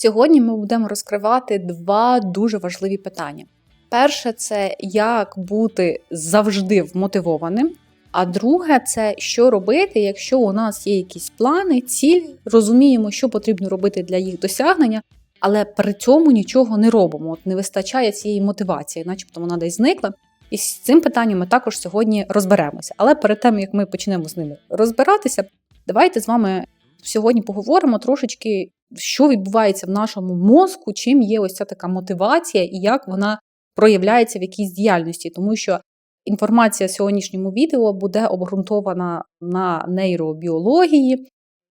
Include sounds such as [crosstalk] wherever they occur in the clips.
Сьогодні ми будемо розкривати два дуже важливі питання. Перше це як бути завжди вмотивованим. А друге, це що робити, якщо у нас є якісь плани, ціль, розуміємо, що потрібно робити для їх досягнення, але при цьому нічого не робимо. От не вистачає цієї мотивації, начебто вона десь зникла. І з цим питанням ми також сьогодні розберемося. Але перед тим як ми почнемо з ними розбиратися, давайте з вами сьогодні поговоримо трошечки, що відбувається в нашому мозку, чим є ось ця така мотивація і як вона проявляється в якійсь діяльності, тому що інформація в сьогоднішньому відео буде обґрунтована на нейробіології,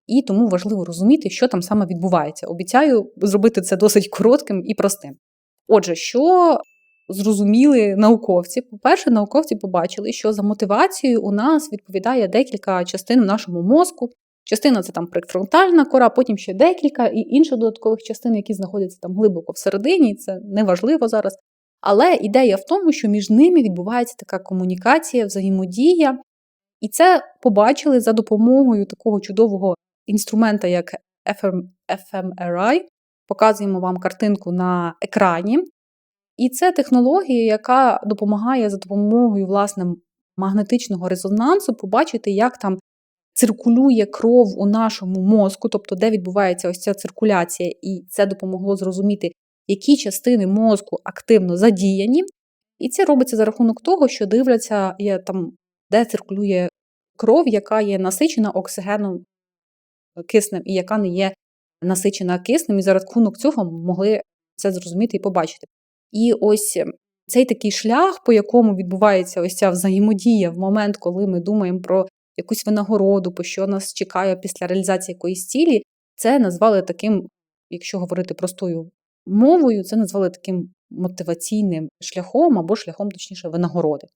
і тому важливо розуміти, що там саме відбувається. Обіцяю зробити це досить коротким і простим. Отже, що зрозуміли науковці? По-перше, науковці побачили, що за мотивацією у нас відповідає декілька частин в нашому мозку. Частина це там префронтальна кора, потім ще декілька і інших додаткових частин, які знаходяться там глибоко всередині, це неважливо зараз. Але ідея в тому, що між ними відбувається така комунікація, взаємодія, і це побачили за допомогою такого чудового інструмента, як fMRI. Показуємо вам картинку на екрані. І це технологія, яка допомагає за допомогою власне магнетичного резонансу побачити, як там циркулює кров у нашому мозку, тобто де відбувається ось ця циркуляція, і це допомогло зрозуміти, які частини мозку активно задіяні. І це робиться за рахунок того, що дивляться, є там, де циркулює кров, яка є насичена оксигеном киснем, і яка не є насичена киснем, і за рахунок цього могли це зрозуміти і побачити. І ось цей такий шлях, по якому відбувається ось ця взаємодія в момент, коли ми думаємо про якусь винагороду, по що нас чекає після реалізації якоїсь цілі, це назвали таким, якщо говорити простою мовою, це назвали таким мотиваційним шляхом або шляхом, точніше, винагороди.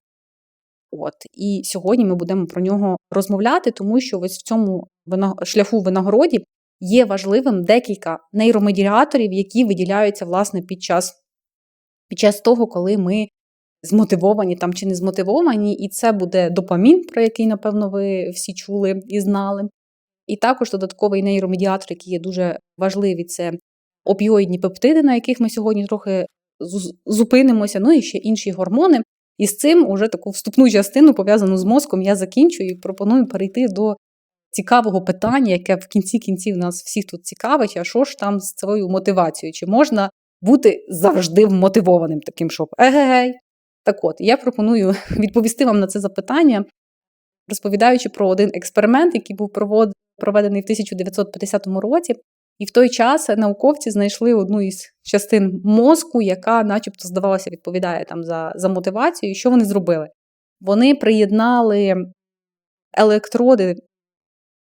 От і сьогодні ми будемо про нього розмовляти, тому що ось в цьому шляху винагороді є важливим декілька нейромедіаторів, які виділяються власне під час під час того, коли ми змотивовані там чи не змотивовані, і це буде допамін, про який, напевно, ви всі чули і знали. І також додатковий нейромедіатор, який є дуже важливий, це опіоїдні пептиди, на яких ми сьогодні трохи зупинимося, ну і ще інші гормони. І з цим уже таку вступну частину, пов'язану з мозком, я закінчую і пропоную перейти до цікавого питання, яке в кінці кінців нас всіх тут цікавить, а що ж там з цією мотивацією? Чи можна бути завжди вмотивованим таким, щоб егегей? Так от, я пропоную [laughs] відповісти вам на це запитання, розповідаючи про один експеримент, який був проведений в 1950 році. І в той час науковці знайшли одну із частин мозку, яка, начебто, здавалося, відповідає там за за мотивацію. І що вони зробили? Вони приєднали електроди,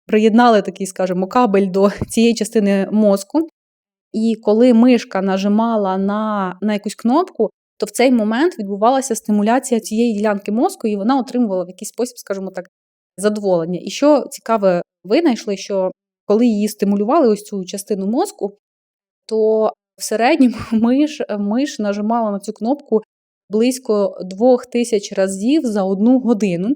приєднали такий, скажімо, кабель до цієї частини мозку. І коли мишка нажимала на, на якусь кнопку, то в цей момент відбувалася стимуляція цієї ділянки мозку, і вона отримувала в якийсь спосіб, скажімо так, задоволення. І що цікаве, винайшли, що коли її стимулювали, ось цю частину мозку, то в середньому [laughs] миш, миш нажимала на цю кнопку близько двох тисяч разів за одну годину.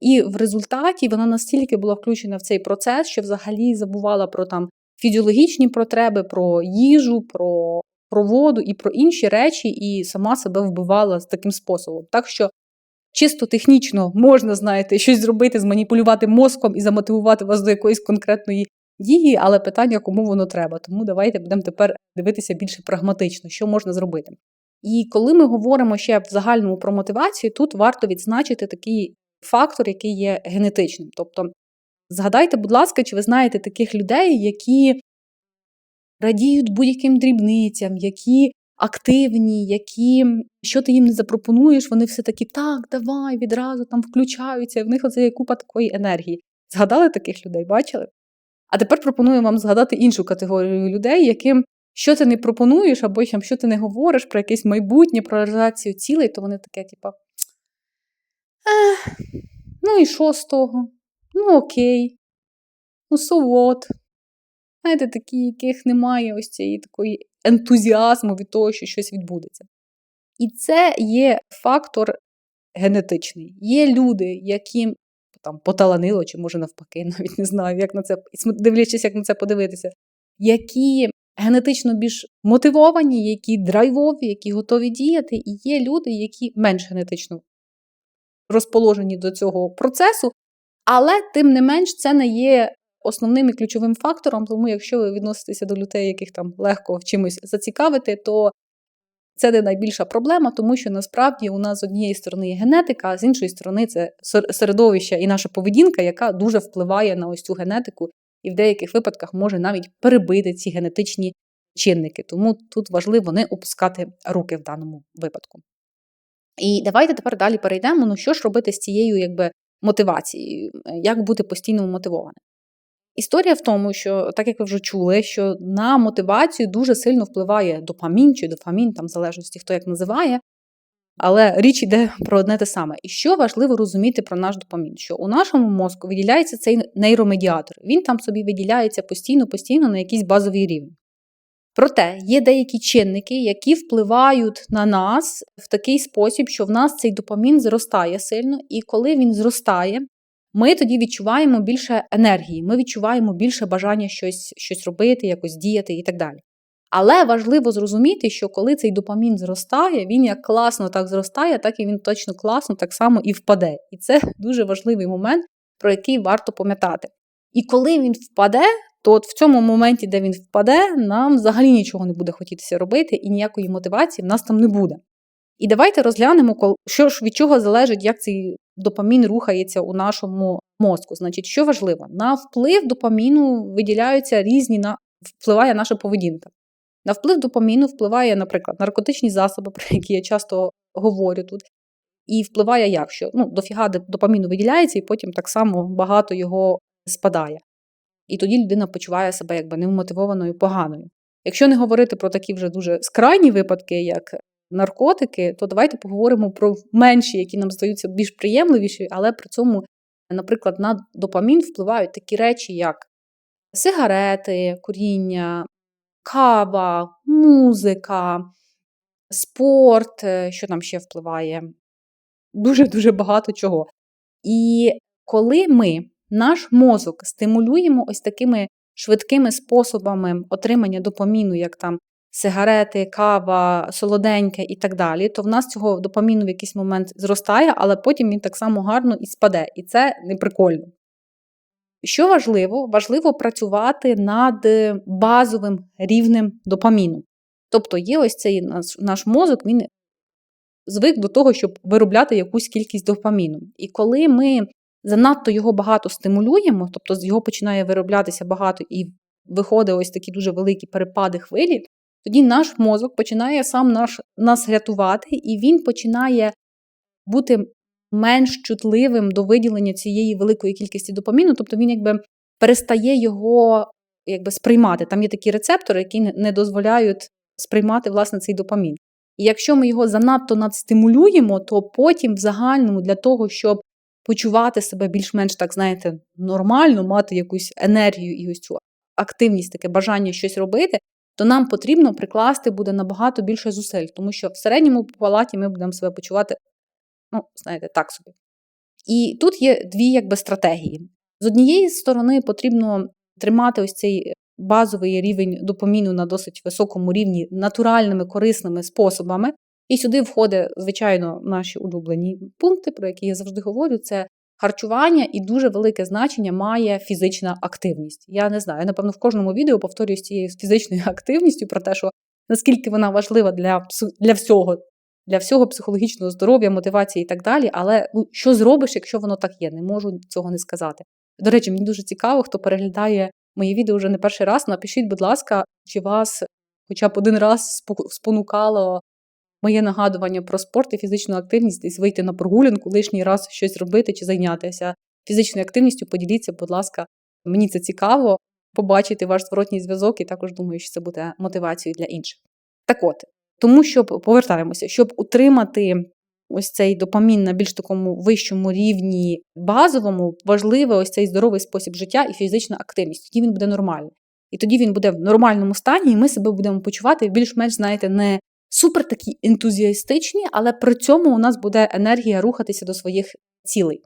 І в результаті вона настільки була включена в цей процес, що взагалі забувала про там фізіологічні потреби, про їжу, про про воду і про інші речі, і сама себе вбивала з таким способом. Так що чисто технічно можна, знаєте, щось зробити, зманіпулювати мозком і замотивувати вас до якоїсь конкретної дії, але питання, кому воно треба. Тому давайте будемо тепер дивитися більше прагматично, що можна зробити. І коли ми говоримо ще в загальному про мотивацію, тут варто відзначити такий фактор, який є генетичним. Тобто, згадайте, будь ласка, чи ви знаєте таких людей, які радіють будь-яким дрібницям, які активні, які, що ти їм не запропонуєш, вони все такі, так, давай, відразу там включаються, і в них оце купа такої енергії. Згадали таких людей, бачили? А тепер пропоную вам згадати іншу категорію людей, яким що ти не пропонуєш, або що ти не говориш про якесь майбутнє, про реалізацію цілей, то вони таке, типа. Ну і що з того? Ну, окей. Ну, so what? Знаєте, такі, яких немає ось цієї такої ентузіазму від того, що щось відбудеться. І це є фактор генетичний. Є люди, яким там поталанило, чи може навпаки, [laughs] навіть не знаю, як на це, дивлячись, як на це подивитися, які генетично більш мотивовані, які драйвові, які готові діяти, і є люди, які менш генетично розположені до цього процесу, але тим не менш це не є основним і ключовим фактором. Тому, якщо ви відноситеся до людей, яких там легко чимось зацікавити, то це не найбільша проблема, тому що насправді у нас з однієї сторони є генетика, а з іншої сторони це середовище і наша поведінка, яка дуже впливає на ось цю генетику, і в деяких випадках може навіть перебити ці генетичні чинники. Тому тут важливо не опускати руки в даному випадку. І давайте тепер далі перейдемо. Ну що ж робити з цією якби, мотивацією, як бути постійно мотивованим? Історія в тому, що, так як ви вже чули, що на мотивацію дуже сильно впливає допамін чи дофамін, там в залежності хто як називає. Але річ йде про одне те саме. І що важливо розуміти про наш допамін? Що у нашому мозку виділяється цей нейромедіатор. Він там собі виділяється постійно-постійно на якийсь базовий рівень. Проте є деякі чинники, які впливають на нас в такий спосіб, що в нас цей допамін зростає сильно, і коли він зростає, ми тоді відчуваємо більше енергії, ми відчуваємо більше бажання щось, щось робити, якось діяти і так далі. Але важливо зрозуміти, що коли цей допамін зростає, він як класно так зростає, так і він точно класно так само і впаде. І це [laughs] дуже важливий момент, про який варто пам'ятати. І коли він впаде, то от в цьому моменті, де він впаде, нам взагалі нічого не буде хотітися робити, і ніякої мотивації в нас там не буде. І давайте розглянемо, що ж від чого залежить, як цей допамін рухається у нашому мозку. Значить, що важливо, на вплив допаміну виділяються різні на впливає наша поведінка. На вплив допаміну впливає, наприклад, наркотичні засоби, [laughs] про які я часто говорю тут. І впливає як? Що ну, дофіга допаміну виділяється, і потім так само багато його спадає. І тоді людина почуває себе якби невмотивованою, поганою. Якщо не говорити про такі вже дуже скрайні випадки, як наркотики, то давайте поговоримо про менші, які нам здаються більш приємливіші, але при цьому, наприклад, на допамін впливають такі речі, як сигарети, куріння, кава, музика, спорт, е, що там ще впливає, дуже-дуже багато чого. І коли ми наш мозок стимулюємо ось такими швидкими способами отримання допаміну, як там сигарети, кава, солоденьке і так далі, то в нас цього допаміну в якийсь момент зростає, але потім він так само гарно і спаде. І це не прикольно. Що важливо? Важливо працювати над базовим рівнем допаміну. Тобто є ось цей наш, наш мозок, він звик до того, щоб виробляти якусь кількість допаміну. І коли ми занадто його багато стимулюємо, тобто його починає вироблятися багато і виходить ось такі дуже великі перепади хвилі, тоді наш мозок починає сам наш, нас рятувати, і він починає бути менш чутливим до виділення цієї великої кількості допаміну, тобто він якби перестає його якби, сприймати. Там є такі рецептори, які не дозволяють сприймати власне цей допамін. І якщо ми його занадто надстимулюємо, то потім в загальному для того, щоб почувати себе більш-менш так, знаєте, нормально, мати якусь енергію і ось цю активність, таке бажання щось робити, то нам потрібно прикласти буде набагато більше зусиль, тому що в середньому палаті ми будемо себе почувати, ну, знаєте, так собі. І тут є дві якби, стратегії. З однієї сторони, потрібно тримати ось цей базовий рівень допоміну на досить високому рівні натуральними корисними способами. І сюди входить, звичайно, наші улюблені пункти, про які я завжди говорю: це харчування і дуже велике значення має фізична активність. Я не знаю, я, напевно, в кожному відео повторюю з цією фізичною [laughs] активністю про те, що наскільки вона важлива для для всього, для всього психологічного здоров'я, мотивації і так далі. Але ну, що зробиш, якщо воно так є? Не можу цього не сказати. До речі, мені дуже цікаво, хто переглядає мої відео вже не перший раз. Напишіть, будь ласка, чи вас хоча б один раз спонукало моє нагадування про спорт і фізичну активність, десь вийти на прогулянку, лишній раз щось робити чи зайнятися фізичною активністю, поділіться, будь ласка, мені це цікаво побачити ваш зворотній зв'язок, і також думаю, що це буде мотивацією для інших. Так от, тому щоб повертаємося, щоб утримати ось цей допамін на більш такому вищому рівні базовому, важливий ось цей здоровий спосіб життя і фізична активність. Тоді він буде нормальний. І тоді він буде в нормальному стані, і ми себе будемо почувати більш-менш, знаєте, не супер такі ентузіастичні, але при цьому у нас буде енергія рухатися до своїх цілей.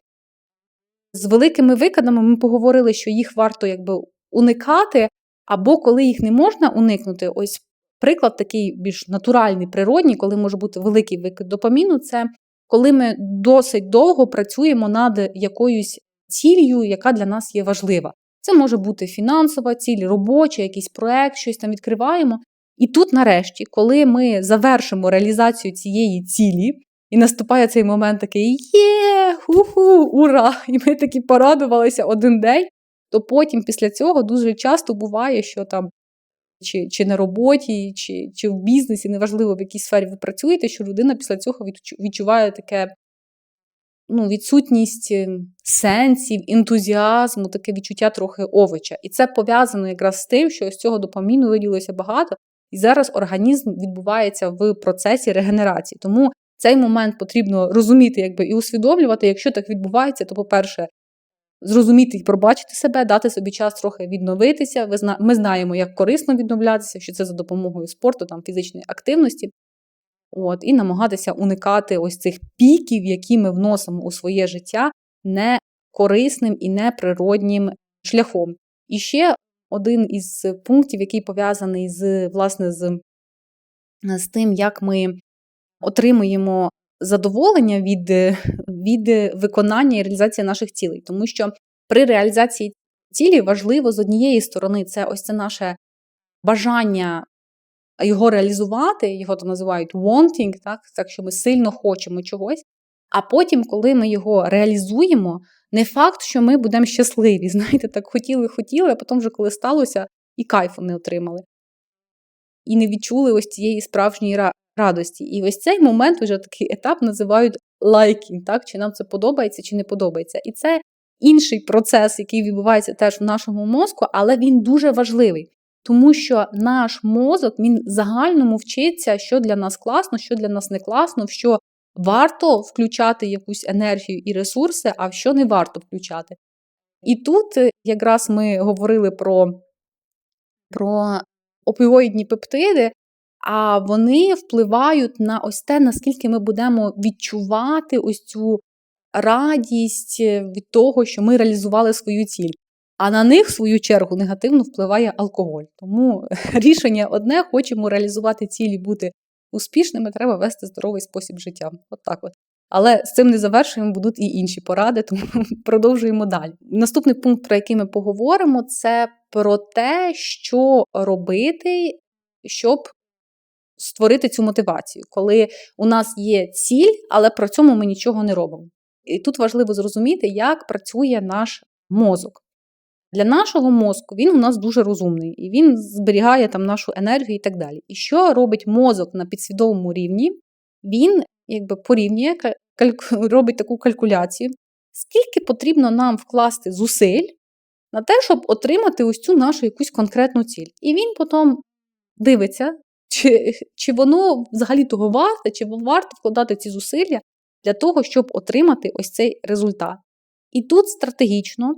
З великими викидами ми поговорили, що їх варто якби уникати, Або коли їх не можна уникнути, ось приклад такий більш натуральний, природній, коли може бути великий викид допаміну, це коли ми досить довго працюємо над якоюсь ціллю, яка для нас є важлива. Це може бути фінансова ціль, робоча, якийсь проект, щось там відкриваємо. І тут, нарешті, коли ми завершимо реалізацію цієї цілі, і наступає цей момент такий є, ху-ху, ура! І ми такі порадувалися один день, то потім після цього дуже часто буває, що там чи чи на роботі, чи чи в бізнесі, неважливо, в якій сфері ви працюєте, що людина після цього відчуває таке ну, відсутність сенсів, ентузіазму, таке відчуття трохи овоча. І це пов'язано якраз з тим, що з цього допаміну виділилося багато, і зараз організм відбувається в процесі регенерації. Тому цей момент потрібно розуміти якби, і усвідомлювати, якщо так відбувається, то, по-перше, зрозуміти і пробачити себе, дати собі час трохи відновитися. Ми знаємо, як корисно відновлятися, що це за допомогою спорту, там, фізичної активності. От, І намагатися уникати ось цих піків, які ми вносимо у своє життя не корисним і неприроднім шляхом. І ще один із пунктів, який пов'язаний з власне з, з тим, як ми отримуємо задоволення від, від виконання і реалізації наших цілей. Тому що при реалізації цілі важливо з однієї сторони, це ось це наше бажання його реалізувати, його там називають wanting, так, так що ми сильно хочемо чогось. А потім, коли ми його реалізуємо, не факт, що ми будемо щасливі. [laughs] Знаєте, так хотіли, хотіли, а потім, вже коли сталося, і кайфу не отримали. І не відчули ось цієї справжньої радості. І ось цей момент, вже такий етап називають лайкінг, так? чи нам це подобається, чи не подобається. І це інший процес, який відбувається теж в нашому мозку, але він дуже важливий. Тому що наш мозок він загальному вчиться, що для нас класно, що для нас не класно, в що варто включати якусь енергію і ресурси, а в що не варто включати. І тут е, якраз ми говорили про, про опіоїдні пептиди, а вони впливають на ось те, наскільки ми будемо відчувати ось цю радість е, від того, що ми реалізували свою ціль. А на них, в свою чергу, негативно впливає алкоголь. Тому [laughs] рішення одне: хочемо реалізувати цілі, бути успішними, треба вести здоровий спосіб життя. От так от. Але з цим не завершуємо, будуть і інші поради, тому [laughs] продовжуємо далі. Наступний пункт, про який ми поговоримо, це про те, що робити, щоб створити цю мотивацію, коли у нас є ціль, але при цьому ми нічого не робимо. І тут важливо зрозуміти, як працює наш мозок. Для нашого мозку він у нас дуже розумний, і він зберігає там нашу енергію і так далі. І що робить мозок на підсвідомому рівні? Він якби порівнює, [laughs] робить таку калькуляцію, скільки потрібно нам вкласти зусиль на те, щоб отримати ось цю нашу якусь конкретну ціль. І він потім дивиться, чи чи воно взагалі того варте, чи варто вкладати ці зусилля для того, щоб отримати ось цей результат. І тут стратегічно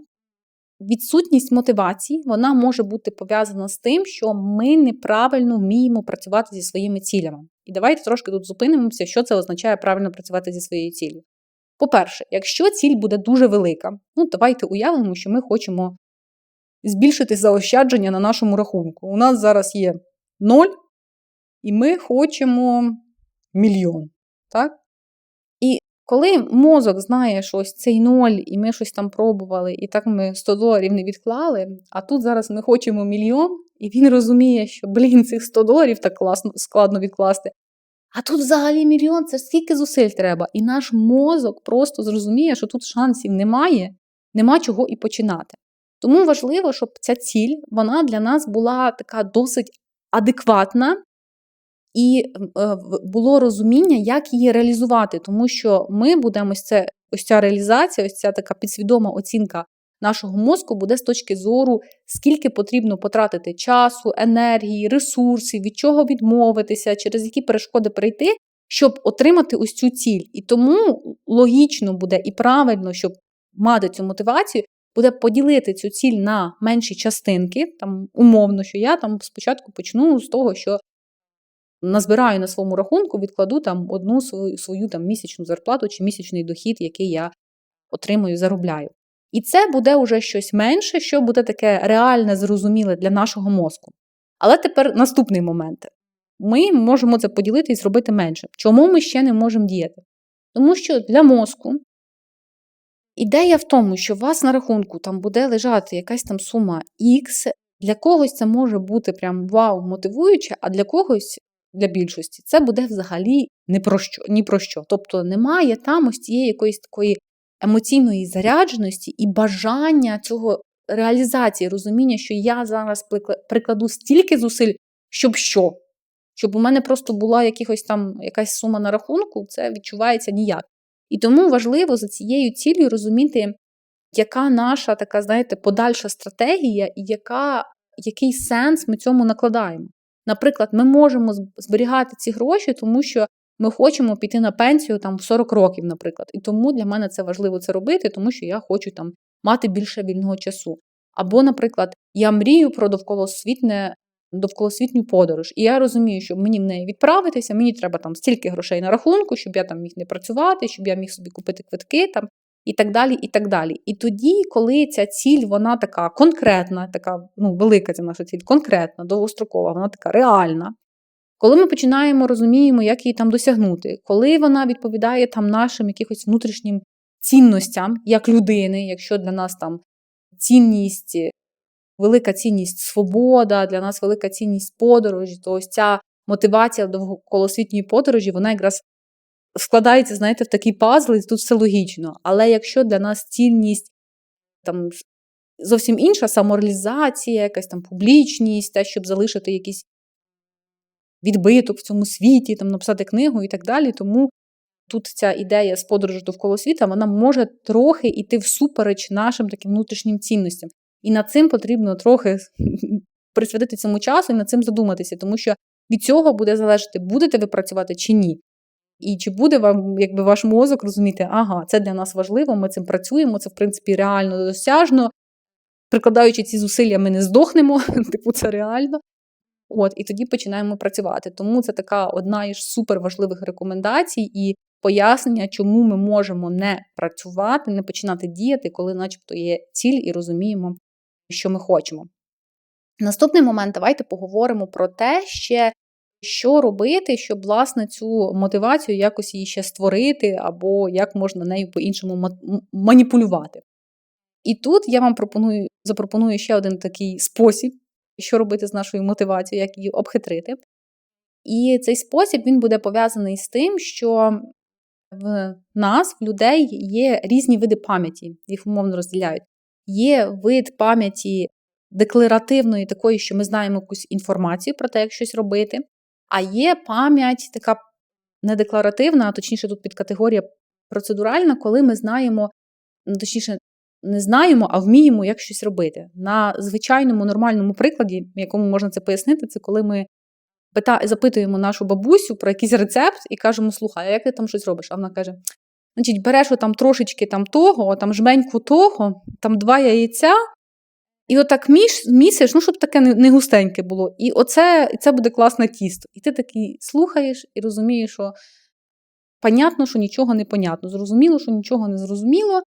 відсутність мотивації вона може бути пов'язана з тим, що ми неправильно вміємо працювати зі своїми цілями. І давайте трошки тут зупинимося, що це означає правильно працювати зі своєю ціллю. По-перше, якщо ціль буде дуже велика, ну давайте уявимо, що ми хочемо збільшити заощадження на нашому рахунку. У нас зараз є 0, і ми хочемо мільйон. Так? Коли мозок знає, що ось цей ноль, і ми щось там пробували, і так ми 100 доларів не відклали, а тут зараз ми хочемо мільйон, і він розуміє, що, блін, цих 100 доларів так класно, складно відкласти. А тут взагалі мільйон це скільки зусиль треба. І наш мозок просто зрозуміє, що тут шансів немає, нема чого і починати. Тому важливо, щоб ця ціль вона для нас була така досить адекватна і е, було розуміння, як її реалізувати, тому що ми будемо це, ось ця реалізація, ось ця така підсвідома оцінка нашого мозку буде з точки зору, скільки потрібно потратити часу, енергії, ресурсів, від чого відмовитися, через які перешкоди прийти, щоб отримати ось цю ціль. І тому логічно буде і правильно, щоб мати цю мотивацію. Буде поділити цю ціль на менші частинки, там умовно, що я там спочатку почну з того, що назбираю на своєму рахунку, відкладу там одну свою свою там місячну зарплату чи місячний дохід, який я отримую, заробляю. І це буде вже щось менше, що буде таке реальне, зрозуміле для нашого мозку. Але тепер наступний момент. Ми можемо це поділити і зробити менше. Чому ми ще не можемо діяти? Тому що для мозку ідея в тому, що у вас на рахунку там буде лежати якась там сума X, для когось це може бути прям вау, мотивуюче, а для когось, для більшості, це буде взагалі ні про що. Ні про що. Тобто немає там ось цієї якоїсь такої емоційної зарядженості і бажання цього реалізації, розуміння, що я зараз прикладу стільки зусиль, щоб що? Щоб у мене просто була якихось там якась сума на рахунку, це відчувається ніяк. І тому важливо за цією цілею розуміти, яка наша така, знаєте, подальша стратегія і яка, який сенс ми цьому накладаємо. Наприклад, ми можемо зберігати ці гроші, тому що ми хочемо піти на пенсію там в 40 років, наприклад. І тому для мене це важливо це робити, тому що я хочу там мати більше вільного часу. Або, наприклад, я мрію про довколосвітне. Довколосвітню подорож. І я розумію, що мені в неї відправитися, мені треба там стільки грошей на рахунку, щоб я там міг не працювати, щоб я міг собі купити квитки там і так далі. І так далі. І тоді, коли ця ціль, вона така конкретна, така ну, велика ця наша ціль, конкретна, довгострокова, вона така реальна, коли ми починаємо розуміємо, як її там досягнути, коли вона відповідає там нашим якихось внутрішнім цінностям як людини, якщо для нас там цінність, велика цінність свобода, для нас велика цінність подорожі, то ось ця мотивація довколосвітньої подорожі, вона якраз складається, знаєте, в такий пазл, і тут все логічно. Але якщо для нас цінність там зовсім інша самореалізація, якась там публічність, те, щоб залишити якісь відбиток в цьому світі, там написати книгу і так далі. Тому тут ця ідея з подорожі довкола світа вона може трохи йти всупереч нашим таким внутрішнім цінностям. І над цим потрібно трохи [laughs] присвятити цьому часу і над цим задуматися, тому що від цього буде залежати, будете ви працювати чи ні. І чи буде вам, якби ваш мозок розуміти, ага, це для нас важливо, ми цим працюємо, це в принципі реально досяжно. Прикладаючи ці зусилля, ми не здохнемо, [laughs] типу, це реально. От, І тоді починаємо працювати. Тому це така одна із суперважливих рекомендацій і пояснення, чому ми можемо не працювати, не починати діяти, коли, начебто, є ціль і розуміємо, що ми хочемо. Наступний момент, давайте поговоримо про те, ще, що робити, щоб, власне, цю мотивацію якось її ще створити, або як можна нею по-іншому маніпулювати. І тут я вам пропоную, запропоную ще один такий спосіб, що робити з нашою мотивацією, як її обхитрити. І цей спосіб він буде пов'язаний з тим, що в нас, в людей, є різні види пам'яті, їх умовно розділяють. Є вид пам'яті декларативної, такої, що ми знаємо якусь інформацію про те, як щось робити, а є пам'ять така недекларативна, а точніше, тут підкатегорія процедуральна, коли ми знаємо, ну, точніше, не знаємо, а вміємо, як щось робити. На звичайному нормальному прикладі, якому можна це пояснити, це коли ми пита... запитуємо нашу бабусю про якийсь рецепт і кажемо: слухай, а як ти там щось робиш? А вона каже: значить, береш там трошечки там того, там жменьку того, там два яйця. І отак міш, місиш, ну, щоб таке не густеньке було. І оце це буде класне тісто. І ти такий слухаєш і розумієш, що понятно, що нічого не понятно. Зрозуміло, що нічого не зрозуміло.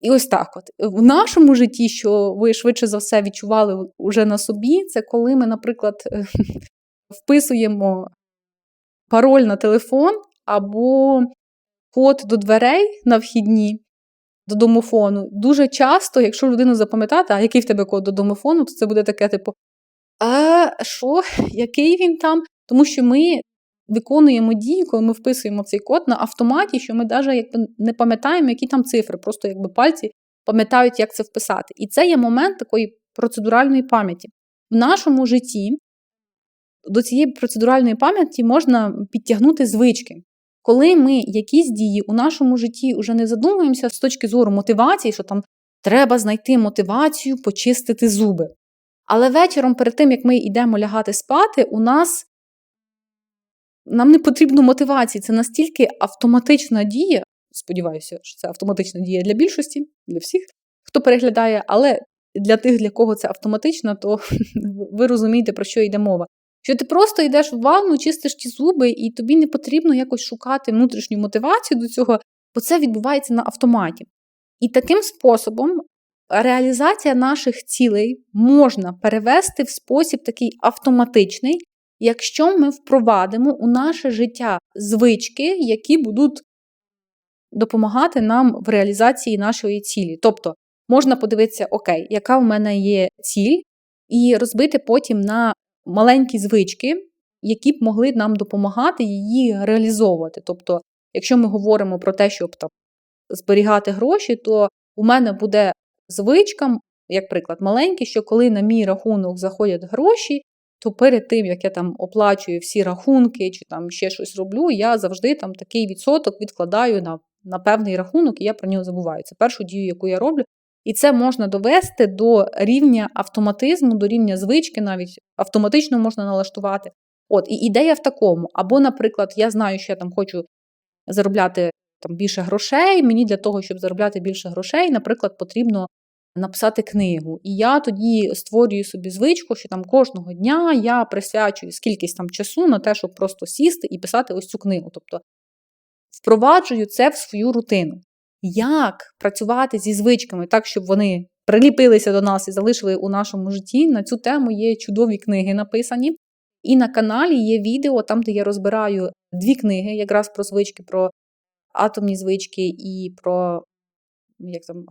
І ось так: от в нашому житті, що ви швидше за все відчували вже на собі, це коли ми, наприклад, [laughs] вписуємо пароль на телефон або код до дверей на вхідні до домофону. Дуже часто, якщо людину запам'ятати, а який в тебе код до домофону, то це буде таке, типу, а що, який він там? Тому що ми виконуємо дію, коли ми вписуємо цей код на автоматі, що ми навіть якби не пам'ятаємо, які там цифри, просто якби пальці пам'ятають, як це вписати. І це є момент такої процедуральної пам'яті. В нашому житті до цієї процедуральної пам'яті можна підтягнути звички. Коли ми якісь дії у нашому житті вже не задумуємося з точки зору мотивації, що там треба знайти мотивацію, почистити зуби. Але вечором, перед тим, як ми йдемо лягати спати, у нас нам не потрібно мотивації. Це настільки автоматична дія. Сподіваюся, що це автоматична дія для більшості, для всіх, хто переглядає, але для тих, для кого це автоматично, то [laughs] ви розумієте, про що йде мова. Що ти просто йдеш в ванну, чистиш ті зуби, і тобі не потрібно якось шукати внутрішню мотивацію до цього, бо це відбувається на автоматі. І таким способом реалізація наших цілей можна перевести в спосіб такий автоматичний, якщо ми впровадимо у наше життя звички, які будуть допомагати нам в реалізації нашої цілі. Тобто можна подивитися, окей, яка в мене є ціль, і розбити потім на маленькі звички, які б могли нам допомагати її реалізовувати. Тобто, якщо ми говоримо про те, щоб там зберігати гроші, то у мене буде звичка, як приклад, маленький, що коли на мій рахунок заходять гроші, то перед тим, як я там оплачую всі рахунки чи там ще щось роблю, я завжди там такий відсоток відкладаю на, на певний рахунок, і я про нього забуваю. Це першу дію, яку я роблю. І це можна довести до рівня автоматизму, до рівня звички, навіть автоматично можна налаштувати. От, і ідея в такому. Або, наприклад, я знаю, що я там хочу заробляти там більше грошей. Мені для того, щоб заробляти більше грошей, наприклад, потрібно написати книгу. І я тоді створюю собі звичку, що там кожного дня я присвячую скількись там часу на те, щоб просто сісти і писати ось цю книгу. Тобто впроваджую це в свою рутину. Як працювати зі звичками так, щоб вони приліпилися до нас і залишили у нашому житті? На цю тему є чудові книги написані. І на каналі є відео, там, де я розбираю дві книги, якраз про звички, про атомні звички і про. Як там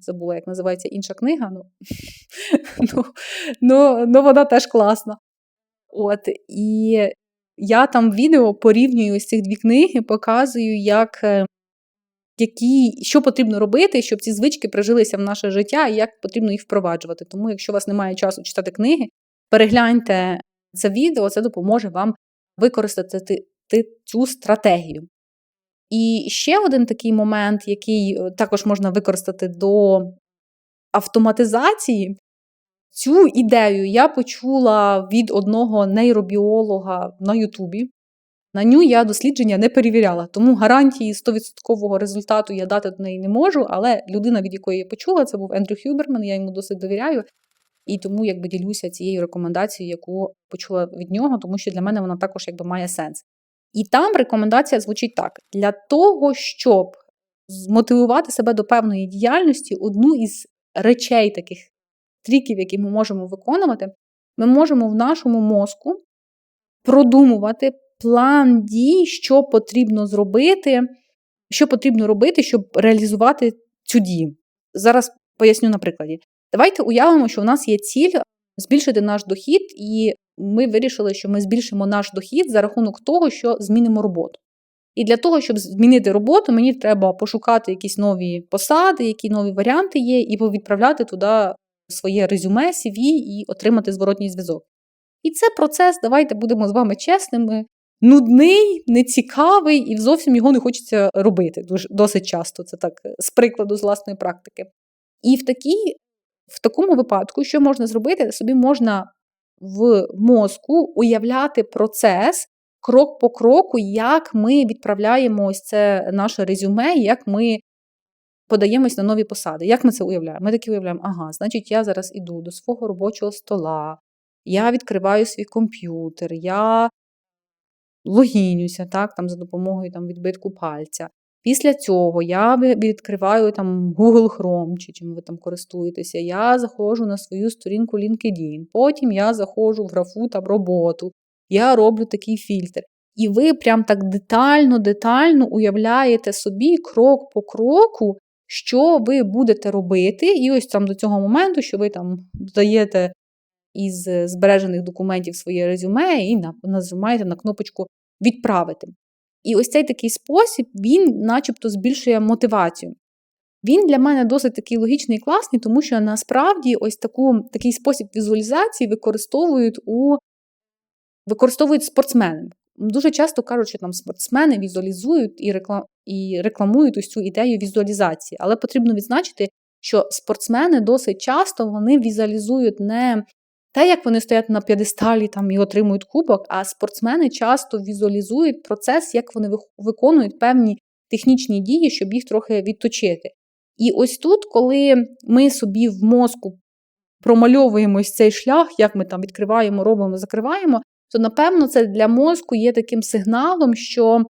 Забула, як називається інша книга. Ну, [laughs] ну, ну, ну вона теж класна. От, І я там відео порівнюю ось цих дві книги, показую, як, е, які, що потрібно робити, щоб ці звички прижилися в наше життя і як потрібно їх впроваджувати. Тому, якщо у вас немає часу читати книги, перегляньте це відео, це допоможе вам використати цю стратегію. І ще один такий момент, який е, також можна використати до автоматизації. Цю ідею я почула від одного нейробіолога на Ютубі. На ню я дослідження не перевіряла, тому гарантії 100% результату я дати до неї не можу. Але людина, від якої я почула, це був Ендрю Хюберман, я йому досить довіряю. І тому якби ділюся цією рекомендацією, яку почула від нього, тому що для мене вона також якби має сенс. І там рекомендація звучить так: для того, щоб змотивувати себе до певної діяльності, одну із речей, таких тріків, які ми можемо виконувати, ми можемо в нашому мозку продумувати план дій, що потрібно зробити, що потрібно робити, щоб реалізувати цю дію. Зараз поясню на прикладі. Давайте уявимо, що у нас є ціль збільшити наш дохід, і ми вирішили, що ми збільшимо наш дохід за рахунок того, що змінимо роботу. І для того, щоб змінити роботу, мені треба пошукати якісь нові посади, які нові варіанти є, і повідправляти туди своє резюме, CV і отримати зворотній зв'язок. І це процес, давайте будемо з вами чесними, нудний, нецікавий, і зовсім його не хочеться робити досить часто. Це так з прикладу з власної практики. І в такій, в такому випадку, що можна зробити, собі можна в мозку уявляти процес крок по кроку, як ми відправляємо ось це наше резюме, як ми подаємось на нові посади. Як ми це уявляємо? Ми такі уявляємо, ага, значить, я зараз іду до свого робочого стола, я відкриваю свій комп'ютер, я логінюся так, там, за допомогою там, відбитку пальця. Після цього я відкриваю там Google Chrome, чи чим ви там користуєтеся, я заходжу на свою сторінку LinkedIn, потім я заходжу в графу там роботу, я роблю такий фільтр. І ви прям так детально-детально уявляєте собі крок по кроку, що ви будете робити. І ось там до цього моменту, що ви там додаєте із збережених документів своє резюме і нажимаєте на кнопочку Відправити. І ось цей такий спосіб, він начебто збільшує мотивацію. Він для мене досить такий логічний і класний, тому що насправді ось таку, такий спосіб візуалізації використовують у використовують спортсмени. Дуже часто кажуть, що там спортсмени візуалізують і, реклам, і рекламують ось цю ідею візуалізації. Але потрібно відзначити, що спортсмени досить часто вони візуалізують не те, як вони стоять на п'єдесталі там і отримують кубок, а спортсмени часто візуалізують процес, як вони виконують певні технічні дії, щоб їх трохи відточити. І ось тут, коли ми собі в мозку промальовуємо цей шлях, як ми там відкриваємо, робимо, закриваємо, то напевно це для мозку є таким сигналом, що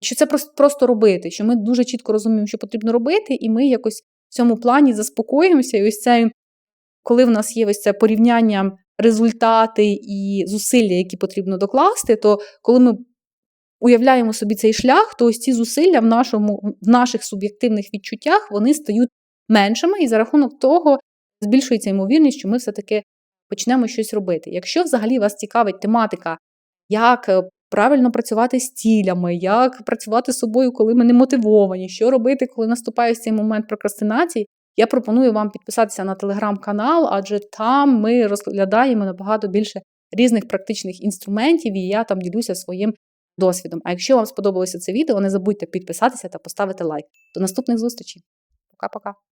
що це просто, робити, що ми дуже чітко розуміємо, що потрібно робити, і ми якось в цьому плані заспокоїмося. І ось це, коли в нас є ось це порівняння результати і зусилля, які потрібно докласти, то коли ми уявляємо собі цей шлях, то ось ці зусилля в, нашому, в наших суб'єктивних відчуттях вони стають меншими, і за рахунок того збільшується ймовірність, що ми все-таки почнемо щось робити. Якщо взагалі вас цікавить тематика, як е, правильно працювати з цілями, як працювати з собою, коли ми не мотивовані, що робити, коли наступає цей момент прокрастинації, я пропоную вам підписатися на телеграм-канал, адже там ми розглядаємо набагато більше різних практичних інструментів, і я там ділюся своїм досвідом. А якщо вам сподобалося це відео, не забудьте підписатися та поставити лайк. До наступних зустрічей. Пока-пока.